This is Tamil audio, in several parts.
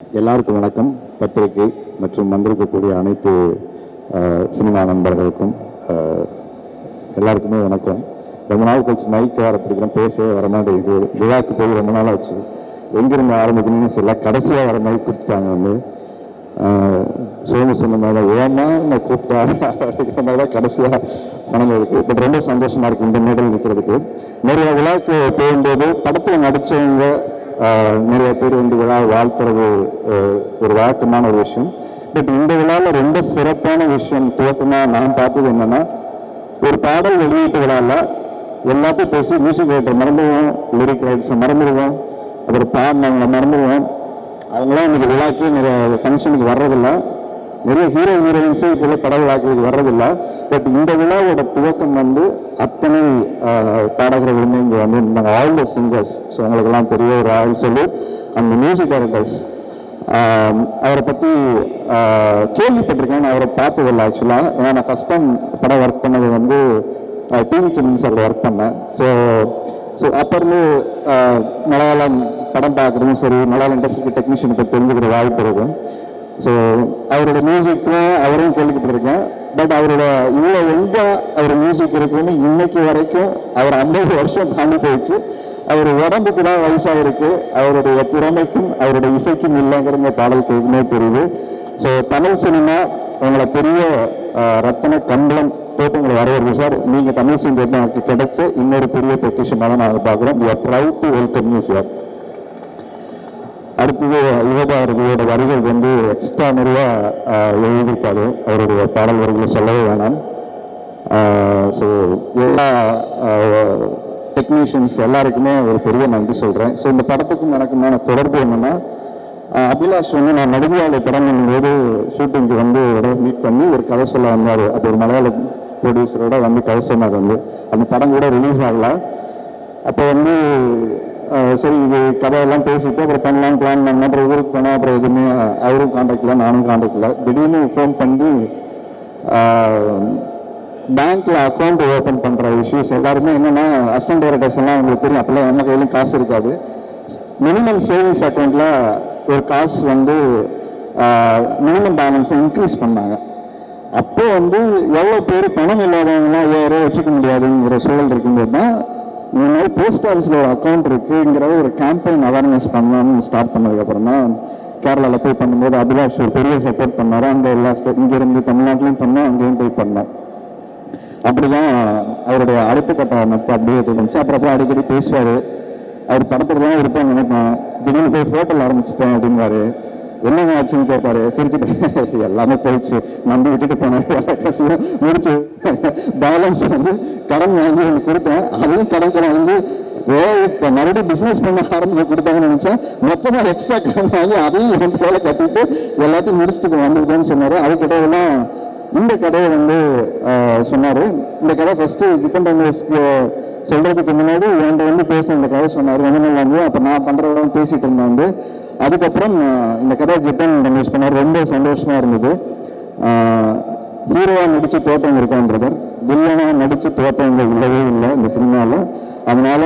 எல்லாருக்கும் வணக்கம். பத்திரிகை மற்றும் வந்திருக்கக்கூடிய அனைத்து சினிமா நண்பர்களுக்கும் எல்லாருக்குமே வணக்கம். ரொம்ப நாள் கழிச்சு மைக்கு வர பிடிக்கிறோம். பேசவே வர மாட்டேங்குது. விழாக்கு போய் ரொம்ப நாள் ஆச்சு. எங்கிருந்து ஆரம்பிக்கணும்னு சொல்ல கடைசியாக வர மாதிரி கொடுத்துட்டாங்க வந்து. அஹ், சோமு சொன்ன மாதிரி ஏமா நான் கூப்பிட்டா மாதிரி தான் கடைசியாக மனம் இருக்குது பட் ரொம்ப சந்தோஷமா இருக்குது இந்த மேடல் நிற்கிறதுக்கு நிறைய விழாக்கு போகும்போது படத்தில் நடித்தவங்க நிறைய பேர் வந்து விழா வாழ்த்துறது ஒரு வழக்கமான ஒரு விஷயம். பட் இந்த விழாவில் ரொம்ப சிறப்பான விஷயம் துவக்கமாக நான் பார்த்தது என்னென்னா ஒரு பாடல் வெளியீட்டு விழாவில் எல்லாத்தையும் பேசி மியூசிக் ரைட்டர் மறந்துடுவோம் லிரிக் ரைட்ஸை மறந்துடுவோம் அப்புறம் பாடினவங்களை மறந்துடுவோம். அவங்களாம் இன்னைக்கு விழாக்கே நிறைய ஃபங்க்ஷனுக்கு வர்றதில்லை. நிறைய ஹீரோ ஹீரோயின்ஸே இப்போ பட விழாக்களுக்கு வர்றதில்லை. பட் இந்த விழாவோட துவக்கம் வந்து அத்தனை பாடகர்களுமே இங்கே வந்து இருந்தாங்க ஆல் த சிங்கர்ஸ் ஸோ அவங்களுக்கெல்லாம் பெரிய ஒரு ஆள் சொல்லி அந்த மியூசிக் டைரக்டர்ஸ் அவரை பற்றி கேள்விப்பட்டிருக்கேன். நான் அவரை பார்த்ததில்லை ஆக்சுவலாக ஏன்னா நான் ஃபஸ்ட் டைம் படம் ஒர்க் பண்ணது வந்து டிவி சேனல் சார் ஒர்க் பண்ணேன். ஸோ ஸோ அப்போ இருந்து மலையாளம் படம் பார்க்குறதும் சரி மலையாள இண்டஸ்ட்ரிக்கு டெக்னீஷியனை பற்றி தெரிஞ்சுக்கிற வாய்ப்பு இருக்கும். ஸோ அவரோட மியூசிக்கும் அவரையும் கேள்விப்பட்டிருக்கேன். பட் அவரோட இவ்வளோ எங்கே அவர் மியூசிக் இருக்குன்னு இன்னைக்கு வரைக்கும் அவர் ஐம்பது வருஷம் தாண்டி போயிடுச்சு. அவர் உடம்புக்கு தான் வயசாக இருக்கு. அவருடைய திறமைக்கும் அவருடைய இசைக்கும் இல்லைங்கிற பாடல் கேட்குமே தெரியுது. ஸோ தமிழ் சினிமா உங்களை பெரிய ரத்தன கம்பளம் போட்டு உங்களை வரவேற்பு சார். நீங்கள் தமிழ் சினிமாவுக்கு கிடைச்ச இன்னொரு பெரிய பெட்டிஷனாக தான் நாங்கள் பார்க்குறோம். We are proud to welcome you here அடுத்தது யுகபாரதியோட அவர்களோட வரிகள் வந்து எக்ஸ்ட்ரா நிறைய எழுதியிருக்காரு. அவருடைய பாடல் வரிகளை சொல்லவே வேணாம். ஸோ எல்லா டெக்னீஷியன்ஸ் எல்லாருக்குமே ஒரு பெரிய நன்றி சொல்கிறேன் ஸோ இந்த படத்துக்கும் எனக்குமான தொடர்பு என்னென்னா அபிலாஷ் வந்து நான் நடுவியாலை படம் போது ஷூட்டிங்க்கு வந்து மீட் பண்ணி ஒரு கதை சொல்ல வந்தார். அது ஒரு மலையாள ப்ரொடியூசரோட வந்து கதை சொன்னார் வந்து. அந்த படம் கூட ரிலீஸ் ஆகல. அப்போ வந்து சரி இது கதையெல்லாம் பேசிட்டு அப்புறம் பண்ணலாம் பிளான் பண்ணோம் அப்புறம் ஊருக்கு போனோம் அப்புறம் எதுவுமே அவரும் காண்டாக்ட் இல்லை நானும் காண்டாக்ட் இல்லை. திடீர்னு ஃபோன் பண்ணி பேங்க்கில் அக்கௌண்ட் ஓப்பன் பண்ணுற இஷ்யூஸ் எல்லாருமே என்னென்னா அசிஸ்டன்ட் டைரக்டர்ஸ் எல்லாம் உங்களுக்கு தெரியும் அப்போல்லாம் என்ன கையிலும் காசு இருக்காது. மினிமம் சேவிங்ஸ் அக்கௌண்ட்டில் ஒரு காசு வந்து மினிமம் பேலன்ஸை இன்க்ரீஸ் பண்ணாங்க. அப்போ வந்து எவ்வளோ பேர் பணம் இல்லாதவங்களாம் ஐயாயிரம் வச்சுக்க முடியாதுங்கிற சூழல் இருக்கும்போது தான் இந்த மாதிரி போஸ்ட் ஆஃபீஸில் ஒரு அக்கௌண்ட் இருக்குங்கிற ஒரு கேம்பெயின் அவேர்னஸ் பண்ணலாம்னு ஸ்டார்ட் பண்ணதுக்கப்புறம் தான் கேரளாவில் போய் பண்ணும்போது அபிலாஷ் ஒரு பெரிய சப்போர்ட் பண்ணார். அங்கே எல்லா ஸ்டே இங்கேருந்து தமிழ்நாட்டிலையும் பண்ணோம் அங்கேயும் போய் பண்ணோம் அப்படிதான் அவருடைய அடுத்த கட்ட நட்பு அப்படியே இருந்துச்சு. அப்புறம் அடிக்கடி பேசுவார். அவர் படத்துக்கு தான் இருப்பான்னு நினைப்பேன். திடீர்னு போய் ஹோட்டல் ஆரம்பிச்சிட்டேன் அப்படின்வாரு என்னங்க ஆச்சுன்னு கேட்பாரு சிரிச்சுட்டு எல்லாமே போயிடுச்சு. நம்பி விட்டுட்டு போனேன். முடிச்சு பேலன்ஸ் வந்து கடன் வாங்கி எனக்கு கொடுத்தேன். அதையும் கடன் கடன் வந்து ஏ இப்போ மறுபடியும் பிஸ்னஸ் பண்ண ஆரம்பிச்சு கொடுத்தாங்கன்னு நினச்சேன். மொத்தமாக எக்ஸ்ட்ரா கடன் வாங்கி அதையும் ரெண்டு போல கட்டிட்டு எல்லாத்தையும் முடிச்சுட்டு வந்திருக்கேன்னு சொன்னார். அதுக்கிட்டலாம் இந்த கதையை வந்து சொன்னார். இந்த கதை ஃபஸ்ட்டு ஜித்தன் ரமேஷ்க்கு சொல்கிறதுக்கு முன்னாடி என்கிட்ட வந்து பேச இந்த கதை சொன்னார். ரொம்ப நல்லா அப்போ நான் பண்ணுறதெல்லாம் பேசிகிட்டு இருந்தேன் வந்து. அதுக்கப்புறம் இந்த கதை ஜித்தன் ரமேஷ் பண்ணார். ரொம்ப சந்தோஷமாக இருந்தது. ஹீரோவாக நடித்து தோட்டம் இருக்கான் பிரதர் வில்லனா நடிச்சு தோட்டங்க இல்லவே இல்லை இந்த சினிமாவில் அதனால்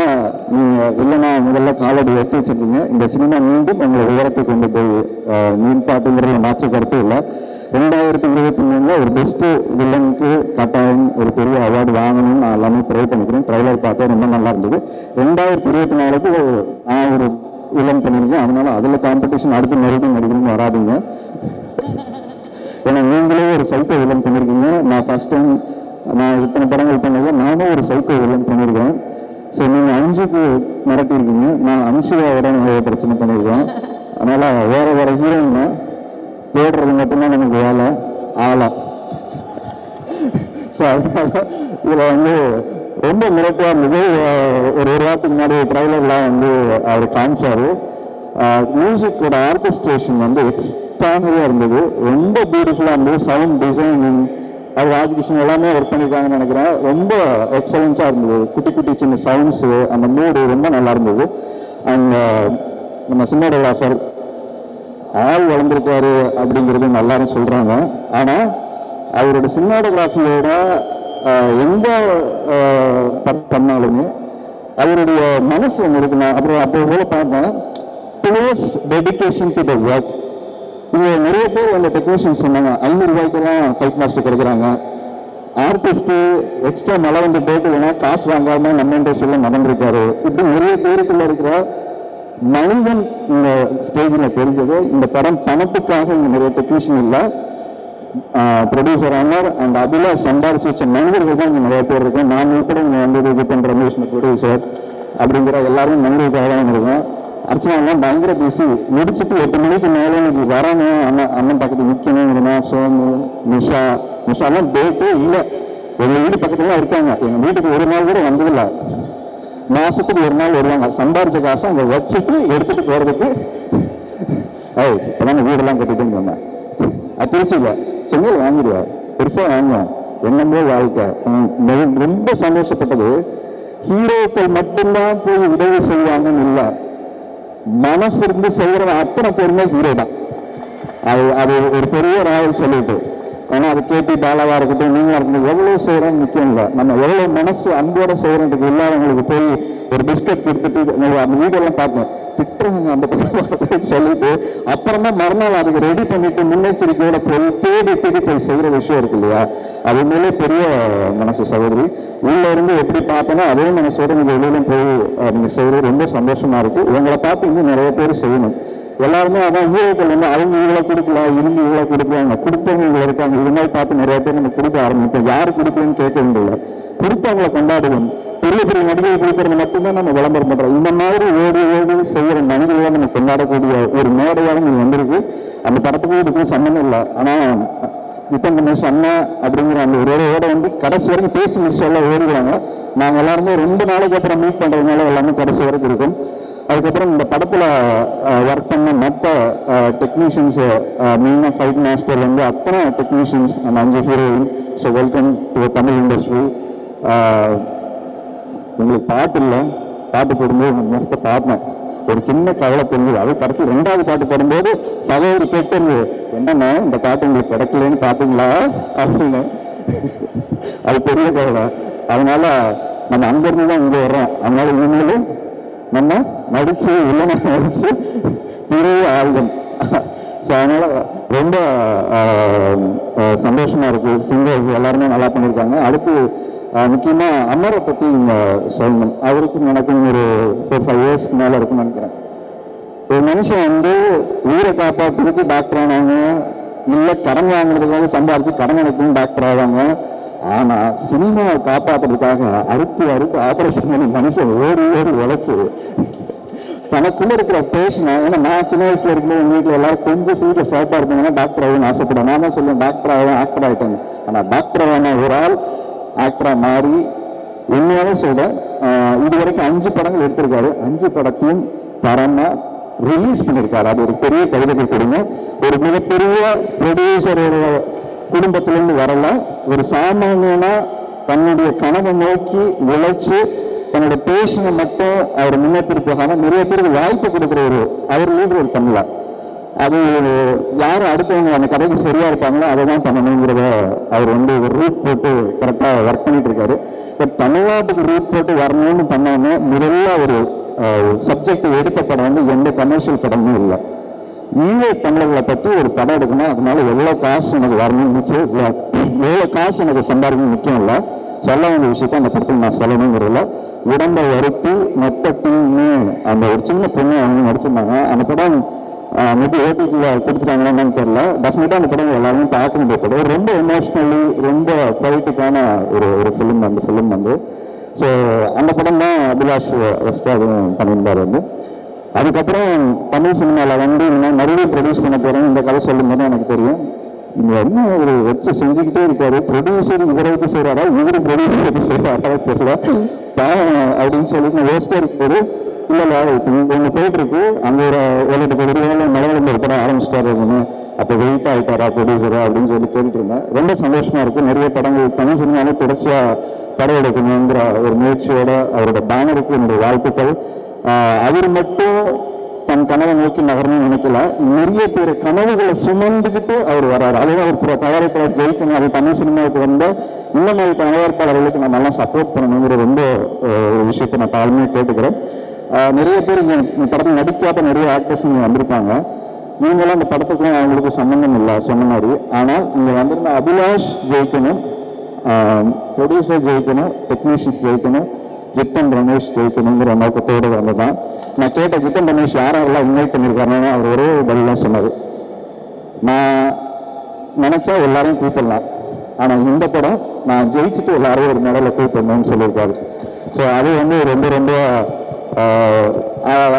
நீங்கள் வில்லனாக முதல்ல காலடி எடுத்து வச்சிருக்கீங்க. இந்த சினிமா மீண்டும் உங்களை உயரத்தை கொண்டு போய் ஆஹ், மாற்ற கருத்து இல்லை. ரெண்டாயிரத்தி இருபத்தி மூணில் ஒரு பெஸ்ட்டு வில்லனுக்கு கட்டாயம் ஒரு பெரிய அவார்டு வாங்கணும்னு நான் எல்லாமே ப்ரே பண்ணிக்கிறேன். ட்ரைலர் பார்த்தா ரொம்ப நல்லா இருந்தது. ரெண்டாயிரத்தி இருபத்தி நாலுக்கு நான் ஒரு இளம் பண்ணியிருக்கேன் அதனால் அதில் காம்படிஷன் அடுத்து மறுபடியும் நடிக்கணும்னு வராதுங்க. ஏன்னா நீங்களே ஒரு சைக்கோ வில்லன் பண்ணியிருக்கீங்க நான் ஃபர்ஸ்ட் டைம் நான் இத்தனை படங்கள் பண்ணது நானும் ஒரு சைக்கோ வில்லன் பண்ணியிருக்கேன் ஸோ நீங்கள் அஞ்சுக்கு மிரட்டியிருக்கீங்க. நான் அம்சியாவோட நிறைய பிரச்சனை பண்ணியிருக்கேன் அதனால் வேற வேற ஹீரோயின் தேடுறது மட்டும்தான் நமக்கு வேலை. ஆளா. ஸோ அதனால் இதில் வந்து ரொம்ப மிரட்டியா இருந்தது ஒரு ஒரு வாரத்துக்கு முன்னாடி ட்ரைலர்லாம் வந்து அவர் காமிச்சாரு. மியூசிக்கோட ஆர்கெஸ்ட்ரேஷன் வந்து எக்ஸ்ட்ரானரியாக இருந்தது. ரொம்ப பியூட்டிஃபுல்லாக இருந்தது. சவுண்ட் டிசைனிங் அது ராஜகிருஷ்ணன் எல்லாமே ஒர்க் பண்ணியிருக்காங்கன்னு நினைக்கிறேன். ரொம்ப எக்ஸலண்ட்டாக இருந்தது. குட்டி குட்டி சின்ன சவுண்ட்ஸு அந்த மூடு ரொம்ப நல்லா இருந்தது. அண்ட் நம்ம சினிமாடோகிராஃபர் ஆள் வளர்ந்துருக்காரு அப்படிங்கிறது எல்லாரும் சொல்றாங்க. ஆனா அவரோட சினிமாடோகிராஃபியோட எந்த படம் பண்ணாலுமே அவருடைய மனசு ஒன்று இருக்குண்ணா அப்புறம் அப்போ போல பார்த்தேன். Towards dedication to the work இங்கே நிறைய பேர் அந்த டெக்னீஷியன் சொன்னாங்க. ஐநூறு ரூபாய்க்கெல்லாம் ஃபைட் மாஸ்டர் கொடுக்குறாங்க. ஆர்டிஸ்ட்டு எக்ஸ்ட்ரா மழை வந்து போட்டு வேணா காசு வாங்காம நம்ம இண்டஸ்ட்ரியில நடந்திருக்காரு இப்படி நிறைய பேருக்குள்ள இருக்கிற மனிதன் இந்த ஸ்டேஜில் தெரிஞ்சது. இந்த படம் பணத்துக்காக இங்கே நிறைய டெக்னீஷியன் இல்லை. ப்ரொடியூசர் அமர் அண்ட் அதில் சம்பாரிச்சு வச்ச நண்பர்கள் தான் இங்கே நிறைய பேர் இருக்கேன் நான் உட்பட இங்கே வந்து இது பண்ணுற ரமேஷ் ப்ரொடியூசர் அப்படிங்கிற எல்லாரும் நண்பர்களுக்காக தான் இருக்கோம் அர்ச்சனாலாம் பயங்கர பிஸி முடிச்சுட்டு எட்டு மணிக்கு மேலே இன்னைக்கு வரணும் அண்ணன் அண்ணன் பக்கத்து நிற்கணுங்கிறனா சோமு நிஷா நிஷாலாம் டேட்டே இல்லை. எங்கள் வீடு பக்கத்துல இருக்காங்க. எங்கள் வீட்டுக்கு ஒரு நாள் கூட வந்ததில்லை. மாசத்துக்கு ஒரு நாள் வருவாங்க. சம்பாரிச்ச காசை அங்கே வச்சுட்டு எடுத்துட்டு போகிறதுக்கு ஏய் இப்பதான் வீடெல்லாம் கட்டிட்டு வந்தேன் அது திருச்சியில். சென்னையில் வாங்கிடுவார் பெருசாக வாங்குவோம் என்னமோ வாழ்க்கை. ரொம்ப- ரொம்ப சந்தோஷப்பட்டது. ஹீரோக்கள் மட்டும்தான் போய் உதவி செய்வாங்கன்னு இல்லை. மனசு இருந்து செய்யற அத்தனை பேருமே ஹீரோ தான். அது அது ஒரு பெரிய ராயல் சொல்லிட்டு. ஆனா அது கேபி பாலாவாக இருக்கட்டும் நீங்களாக இருக்கட்டும் எவ்வளோ செய்கிறோம் முக்கியம் இல்லை. நம்ம எவ்வளோ மனசு அன்போட செய்யறதுக்கு இல்லாதவங்களுக்கு போய் ஒரு பிஸ்கட் கொடுத்துட்டு அந்த வீடியோலாம் பார்ப்போம். திட்டுறாங்க அந்த பக்கம் சொல்லிட்டு அப்புறமா மறுநாள் அதுக்கு ரெடி பண்ணிட்டு முன்னெச்சரிக்கையோட போய் தேடி தேடி போய் செய்கிற விஷயம் இருக்கு இல்லையா? அது உண்மையிலே பெரிய மனசு சகோதரி. உள்ள இருந்து எப்படி பார்த்தோன்னா அதே மனசோட நீங்கள் வெளியிலும் போய் நீங்கள் செய்கிறது ரொம்ப சந்தோஷமாக இருக்கும் உங்களை பார்த்து இன்னும் நிறைய பேர் செய்யணும். எல்லாருமே அதான் ஹீரோக்கள் வந்து அவங்க இவ்வளோ கொடுக்கல இவங்க இவ்வளோ கொடுக்குறாங்க கொடுத்தவங்க இவ்வளோ இருக்காங்க. இது மாதிரி பார்த்து நிறைய பேர் நம்ம கொடுக்க ஆரம்பிப்போம் யார் கொடுக்கலன்னு கேட்க முடியல கொடுத்தவங்களை கொண்டாடுவோம். பெரிய பெரிய நடிகை கொடுக்கறது மட்டும்தான் நம்ம விளம்பரம் பண்றோம். இந்த மாதிரி ஓடி ஓடி செய்யற மனிதர்களை நம்ம கொண்டாடக்கூடிய ஒரு மேடையாக நீங்க வந்திருக்கு. அந்த படத்துக்கும் இதுக்கும் சம்மந்தம் இல்லை. ஆனா நித்தன் கணேஷ் அண்ணா அப்படிங்கிற அந்த ஒரு ஓட வந்து கடைசி வரைக்கும் பேசி முடிச்சு எல்லாம் ஓடுவாங்க நாங்க எல்லாருமே ரெண்டு நாளைக்கு அப்புறம் மீட் பண்றதுனால எல்லாமே கடைசி வரைக்கும் இருக்கும். அதுக்கப்புறம் இந்த படத்தில் ஒர்க் பண்ண மற்ற டெக்னீஷியன்ஸு மெயினாக ஃபைட் மாஸ்டர்லேருந்து அத்தனை டெக்னீஷியன்ஸ் நம்ம அஞ்சு heroine so welcome to Tamil industry உங்களுக்கு பாட்டு இல்லை. பாட்டு போடும்போது உங்க முகத்தை பார்த்தேன் ஒரு சின்ன கவலை தெரிஞ்சது. அது கடைசி ரெண்டாவது பாட்டு பாடும்போது சகோதரி கேட்டது என்னண்ணா இந்த பாட்டு உங்களுக்கு கிடைக்கலன்னு பார்த்தீங்களா அப்படின்னு. அது பெரிய கவலை. அதனால நம்ம அங்கேருந்து தான் இங்கே வர்றோம். அதனால இனிமேல் நம்ம நடிச்சு இல்லைன்னா நடிச்சு பெரிய ஆல்பம் ஸோ அதனால் ரொம்ப சந்தோஷமாக இருக்குது சந்தோஷமா சிங்கர்ஸ் எல்லாருமே நல்லா பண்ணியிருக்காங்க அடுத்து முக்கியமாக முக்கியமா அமரை பத்தி சொல்லணும். அவருக்கும் எனக்கும் ஒரு ஃபோர் ஃபைவ் இயர்ஸ்க்கு மேலே இருக்குன்னு நினைக்கிறேன். ஒரு மனுஷன் வந்து உயிரை காப்பாற்றுறதுக்கு டாக்டர் ஆனாங்க இல்லை கடன் வாங்குறதுக்காக சம்பாரிச்சு கடன் எனக்கும் டாக்டர் ஆவாங்க ஆனா சினிமாவை காப்பாத்துறதுக்காக அறுத்து அறுத்து ஆபரேஷன் பண்ணி மனுஷன் ஓடி ஓடி உழைச்சு. தனக்குள்ள இருக்கிற பேஷனை ஏன்னா நான் சின்ன வயசுல இருக்கும்போது எங்க வீட்டுல எல்லாரும் கொஞ்சம் சீக்கிரம் சேஃபா இருந்தாங்கன்னா டாக்டர் ஆகணும்னு ஆசைப்படுவேன் நான் தான் சொல்லுவேன் டாக்டர் ஆகும் ஆக்டர் ஆகிட்டேன் ஆனா டாக்டர் ஆன ஒரு ஆள் ஆக்டரா மாறி உண்மையாவே சொல்றேன். இது வரைக்கும் அஞ்சு படங்கள் எடுத்திருக்காரு. அஞ்சு படத்தையும் தரமா ரிலீஸ் பண்ணியிருக்காரு அது ஒரு பெரிய கவிதை கொடுங்க. ஒரு மிகப்பெரிய ப்ரொடியூசரோட குடும்பத்திலிருந்து வரல. ஒரு சாமானியனா தன்னுடைய கனவை நோக்கி உழைச்சு தன்னுடைய பேஷனை மட்டும் அவர் முன்னேற்றிட்டு போகாம நிறைய பேருக்கு வாய்ப்பு கொடுக்குற ஒரு அவர் லீடர் பண்ணல அது யார் அடுத்தவங்க அந்த கதைக்கு சரியா இருப்பாங்களோ அதை தான் பண்ணணுங்கிறத அவர் வந்து ஒரு ரூட் போட்டு கரெக்டாக ஒர்க் பண்ணிட்டு இருக்காரு. பட் தமிழ்நாட்டுக்கு ரூட் போட்டு வரணும்னு பண்ணாமல் முதல்ல ஒரு சப்ஜெக்ட் எடுத்த படம் வந்து எந்த கமர்ஷியல் படமும் இல்லை. ஈழ தமிழர்களை பற்றி ஒரு படம் எடுக்கணும். அதனால எவ்வளோ காசு எனக்கு வரணும் முக்கியம் இல்லை. எவ்வளோ காசு எனக்கு சம்பாதிக்கணும் முக்கியம் இல்லை. சொல்ல வேண்டிய விஷயத்த அந்த படத்தில் நான் சொல்லணுங்கிறதுல உடம்பை வருத்தி மொத்த டீம்னு அந்த ஒரு சின்ன பொண்ணு அவங்க நடிச்சிருந்தாங்க. அந்த படம் மேபி ஓடிடியில் கொடுத்துட்டாங்களான்னு தெரியல. டெஃபினட்டாக அந்த படம் எல்லாருமே பார்க்க வேண்டிய படம். ரொம்ப எமோஷ்னலி ரொம்ப ப்ரைவேட்டுக்கான ஒரு ஒரு ஃபிலிம் அந்த ஃபிலிம் வந்து. ஸோ அந்த படம் தான் அபிலாஷ் வெஸ்டாகவும் பண்ணியிருந்தார் வந்து. அதுக்கப்புறம் தமிழ் சினிமாவில் வந்து நான் மறுபடியும் ப்ரொடியூஸ் பண்ண போகிறேன் இந்த கதை சொல்லும் போது எனக்கு தெரியும். இங்கே என்ன ஒரு வச்சு செஞ்சுக்கிட்டே இருக்காரு? ப்ரொடியூசர் இவரை வச்சு செய்கிறாரா இவர் ப்ரொடியூசர் வச்சு செய்கிறாரா தெரியல. பாவம் அப்படின்னு சொல்லிட்டு நான் வேஸ்ட்டாக இருக்கும்போது இல்லை இல்லை ஒன்று போயிட்டுருக்கு. அங்கே ஒரு ஏழு எட்டு கோடி ரூபாய் மலையாளம் ஆரம்பிச்சிட்டாரு அப்படின்னு அப்போ வெயிட் ஆகிட்டாரா ப்ரொடியூசரா அப்படின்னு சொல்லி கேட்டுட்டு இருந்தேன். ரொம்ப சந்தோஷமாக இருக்குது நிறைய படங்கள் தமிழ் சினிமாவில் தொடர்ச்சியாக படம் எடுக்கணுங்கிற ஒரு முயற்சியோட அவரோட பேனருக்கு என்னுடைய வாழ்த்துக்கள். அவர் மட்டும் தன் கனவை நோக்கி நகரணும்னு நினைக்கல. நிறைய பேர் கனவுகளை சுமந்துக்கிட்டு அவர் வர்றாரு. அதுதான் அவர் புற தயாரிப்பாளர் ஜெயிக்கணும் அது தமிழ் சினிமாவுக்கு வந்த இந்த மாதிரி தயாரிப்பாளர்களுக்கு நம்ம எல்லாம் சப்போர்ட் பண்ணணுங்கிற ரொம்ப ஒரு விஷயத்தை நான் தாழ்மையாக கேட்டுக்கிறேன். நிறைய பேர் இங்கே படத்தில் நடிக்காத நிறைய ஆக்டர்ஸ் இங்கே வந்திருப்பாங்க. இவங்கெல்லாம் அந்த படத்துக்கும் அவங்களுக்கு சம்மந்தம் இல்லை சொன்ன மாதிரி. ஆனால் இங்கே வந்திருந்த அபிலாஷ் ஜெயிக்கணும் ப்ரொடியூசர் ஜெயிக்கணும் டெக்னீஷியன்ஸ் ஜெயிக்கணும் ஜித்தன் ரமேஷ் ஜெயிக்கணுங்கிற நோக்கத்தோடு வந்ததான் நான் கேட்ட ஜித்தன் ரமேஷ் யாரெல்லாம் இன்வைட் பண்ணியிருக்காருன்னு அவர் ஒரே பதில் தான் சொன்னார். நான் நினச்சா எல்லாரையும் கூப்பிடலாம். ஆனால் இந்த படம் நான் ஜெயிச்சுட்டு எல்லாரும் ஒரு மேடல கூப்பிடணும்னு சொல்லியிருக்காரு. ஸோ அது வந்து ரொம்ப ரொம்ப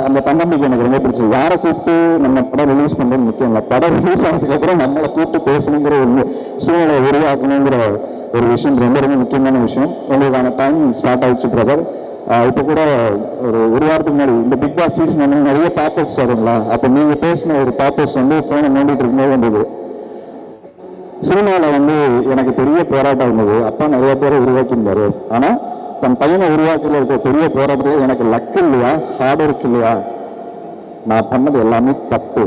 அந்த தன்னம்பிக்கை எனக்கு ரொம்ப பிடிச்சது. யாரை கூப்பிட்டு நம்ம படம் ரிலீஸ் பண்ணுறது முக்கியம் இல்லை. படம் ரிலீஸ் ஆனதுக்கப்புறம் நம்மளை கூப்பிட்டு பேசணுங்கிற ஒரு சூழ்நிலை உருவாக்கணுங்கிற ஒரு விஷயம் ரொம்ப ரொம்ப முக்கியமான விஷயம். உங்களுக்கான டைம் ஸ்டார்ட் ஆயிடுச்சு பிரதர் இப்போ கூட ஒரு ஒரு வாரத்துக்கு முன்னாடி இந்த பிக் பாஸ் சீசன் வந்து நிறைய பேப்பர்ஸ் வருங்களா? அப்போ நீங்கள் பேசின ஒரு பேப்பர்ஸ் வந்து ஃபோனை நோண்டிட்டு இருக்கும்போது வந்தது. சினிமாவில் வந்து எனக்கு பெரிய போராட்டம் இருந்தது. அப்பா நிறைய பேரை உருவாக்கியிருந்தாரு. ஆனால் தன் பையனை உருவாக்குற இருக்க பெரிய போராட்டத்தில் எனக்கு லக் இல்லையா? ஹார்ட் ஒர்க் இல்லையா? நான் பண்ணது எல்லாமே தப்பு.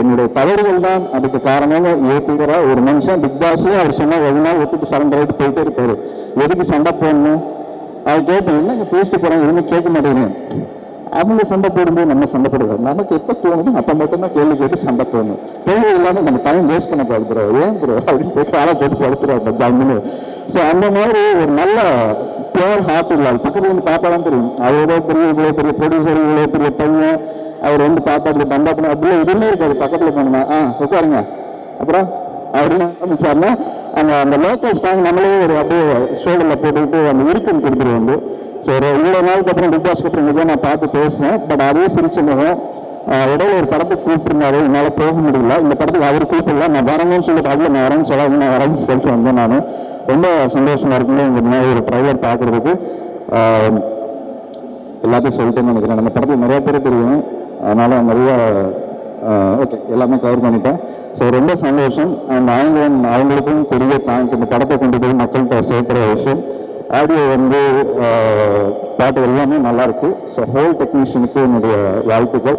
என்னுடைய தவறுகள் தான் அதுக்கு காரணமாக ஏற்றுக்கிற ஒரு மனுஷன் பிக் பாஸ்லேயே அவர் சொன்னால் ஒரு நாள் ஒத்துட்டு சரண்டர் ஆகிட்டு போயிட்டே இருப்பாரு. எதுக்கு சண்டை போடணும்? அவர் கேட்டேன் என்ன பேசிட்டு போறாங்க எதுவுமே கேட்க மாட்டேங்கிறேன் அவங்க சண்டை போடும்போது நம்ம சண்டை போடுறோம் நமக்கு எப்போ தோணுதோ அப்போ மட்டும்தான் கேள்வி கேட்டு சண்டை போடணும். தேவை இல்லாமல் நம்ம டைம் வேஸ்ட் பண்ண கூடாது ப்ரோ ஏன் ப்ரோ அப்படின்னு போய் காலை போட்டு படுத்துருவாங்க ஜம்முன்னு ஸோ அந்த மாதிரி ஒரு நல்ல பியூர் ஹார்ட் இல்லாது பக்கத்துல இருந்து பார்த்தாலும் தான் தெரியும். அவர் ஏதோ பெரிய இவ்வளோ பெரிய ப்ரொடியூசர் இவ்வளோ பெரிய பையன். அவர் வந்து பார்த்தா அப்படி பந்தா பண்ண அப்படியே எதுவுமே இருக்காது பக்கத்துல போனோம்னா ஆ உட்காருங்க. அப்புறம் அவர் என்ன ஆரம்பிச்சாருன்னா அந்த அந்த லோக்கல் ஸ்டாங் நம்மளே ஒரு அப்படியே ஷோல்டரில் போட்டுக்கிட்டு அந்த விருப்பம் கொடுத்துட்டு வந்து. ஸோ ஒரு இவ்வளோ நாளுக்கு அப்புறம் பிக் பாஸ்க்கு அப்புறம் நான் பார்த்து பேசினேன். பட் அதே சிரிச்ச முகம் இடையில ஒரு படத்துக்கு கூப்பிட்டுருந்தாரு. என்னால் போக முடியல. இந்த படத்துக்கு அவர் கூப்பிடல. நான் வரணும்னு சொல்லிட்டு அதில் நான் வரேன்னு சொல்லாது நான் வரேன்னு சொல்லிட்டு வந்தேன் நான். ரொம்ப சந்தோஷமா இருக்குங்க. இந்த மாதிரி ஒரு ட்ரைலர் பார்க்குறதுக்கு. எல்லாத்தையும் சொல்லிட்டேன்னு நினைக்கிறேன். அந்த படத்தில் நிறைய பேர் தெரியும். அதனால் நிறையா ஓகே எல்லாமே கவர் பண்ணிட்டேன். ஸோ ரொம்ப சந்தோஷம். அண்ட் ஆங்கிலம் அவங்களுக்கும் பெரிய தேங்க் இந்த படத்தை கொண்டு போய் மக்கள்கிட்ட சேர்க்குற விஷயம். ஆடியோ வந்து பாட்டு எல்லாமே நல்லாயிருக்கு ஸோ ஹோல் டெக்னீஷியனுக்கு என்னுடைய வாழ்த்துக்கள்.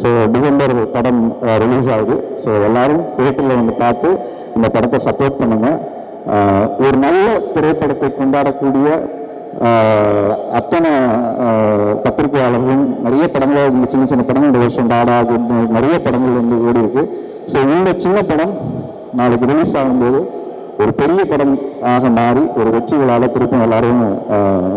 ஸோ டிசம்பர் படம் ரிலீஸ் ஆகுது. ஸோ எல்லாரும் தேட்டரில் வந்து பார்த்து இந்த படத்தை சப்போர்ட் பண்ணுங்கள் ஒரு நல்ல திரைப்படத்தை கொண்டாடக்கூடிய அத்தனை பத்திரிகையாளர்களும் நிறைய படங்கள் இந்த சின்ன சின்ன படங்கள் இந்த வருஷம் டாடா நிறைய படங்கள் வந்து ஓடி இருக்கு. ஸோ இந்த சின்ன படம் நாளைக்கு ரிலீஸ் ஆகும்போது ஒரு பெரிய படம் ஆக மாறி ஒரு வெற்றிகளால் திருப்பம் திருப்பி எல்லாரும்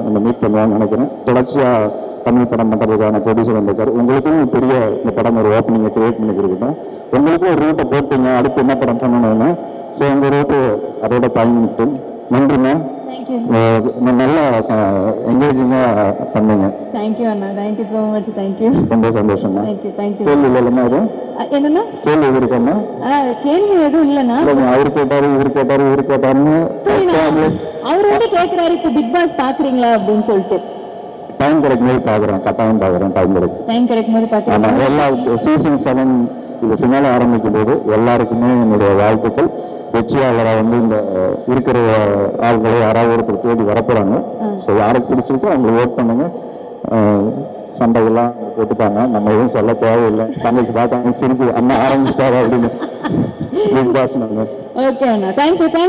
நம்ம மீட் பண்ணுவாங்கன்னு நினைக்கிறேன். தொடர்ச்சியாக தமிழ் படம் பண்ணுறதுக்கான ப்ரொடியூசர் வந்திருக்காரு. உங்களுக்கும் பெரிய இந்த படம் ஒரு ஓப்பனிங்கை கிரியேட் பண்ணி கொடுக்கட்டும் உங்களுக்கும் ஒரு ரூட்டை போட்டீங்க அடுத்து என்ன படம் பண்ணணும்னு. ஸோ உங்கள் ரூட்டு அதோட பயணிட்டு நன்றிங்க நல்லா என்கேஜிங்காக பண்ணீங்க. Thank you Anna. Thank you so much thank you ரொம்ப சந்தோஷமா தேங்க்யூ தேங்க்யூ கேள்வி இல்லைன்னா எதுவும்? என்னண்ணா? கேள்வி இருக்கேன்னா ஆ, கேள்வி எதுவும் இல்லைண்ணா. அவர் கேட்டாரு இவர் கேட்டாரு இவர் கேட்டாருன்னு அவர் வந்து கேட்குறாரு இப்போ பிக் பாஸ் பார்க்குறீங்களா அப்படின்னு சொல்லிட்டு. டைம் கிடைக்கும்போது பார்க்குறேன் கட்டாயம் பார்க்குறேன் டைம் கிடைக்கும். டைம் கிடைக்கும் போது பார்க்குறீங்களா எல்லா சீசன் செவன் இது ஃபினால ஆரம்பிக்கும் போது எல்லாருக்குமே என்னுடைய வாழ்த்துக்கள். வெற்றியாளராக வந்து இந்த இருக்கிற ஆள்களை யாராவது ஒருத்தர் தேடி வரப்போறாங்க. ஸோ யாருக்கு பிடிச்சிருக்கோ அவங்க ஓட் பண்ணுங்க. சண்டைகள்லாம் போட்டுப்பாங்க. நம்ம எதுவும் சொல்ல தேவையில்லை. தங்கச்சி பார்த்தாங்க சிரிப்பு அண்ணா ஆரம்பிச்சிட்டாரா அப்படின்னு. பிக் பாஸ் நாங்கள் okay Anna. Thank you thank you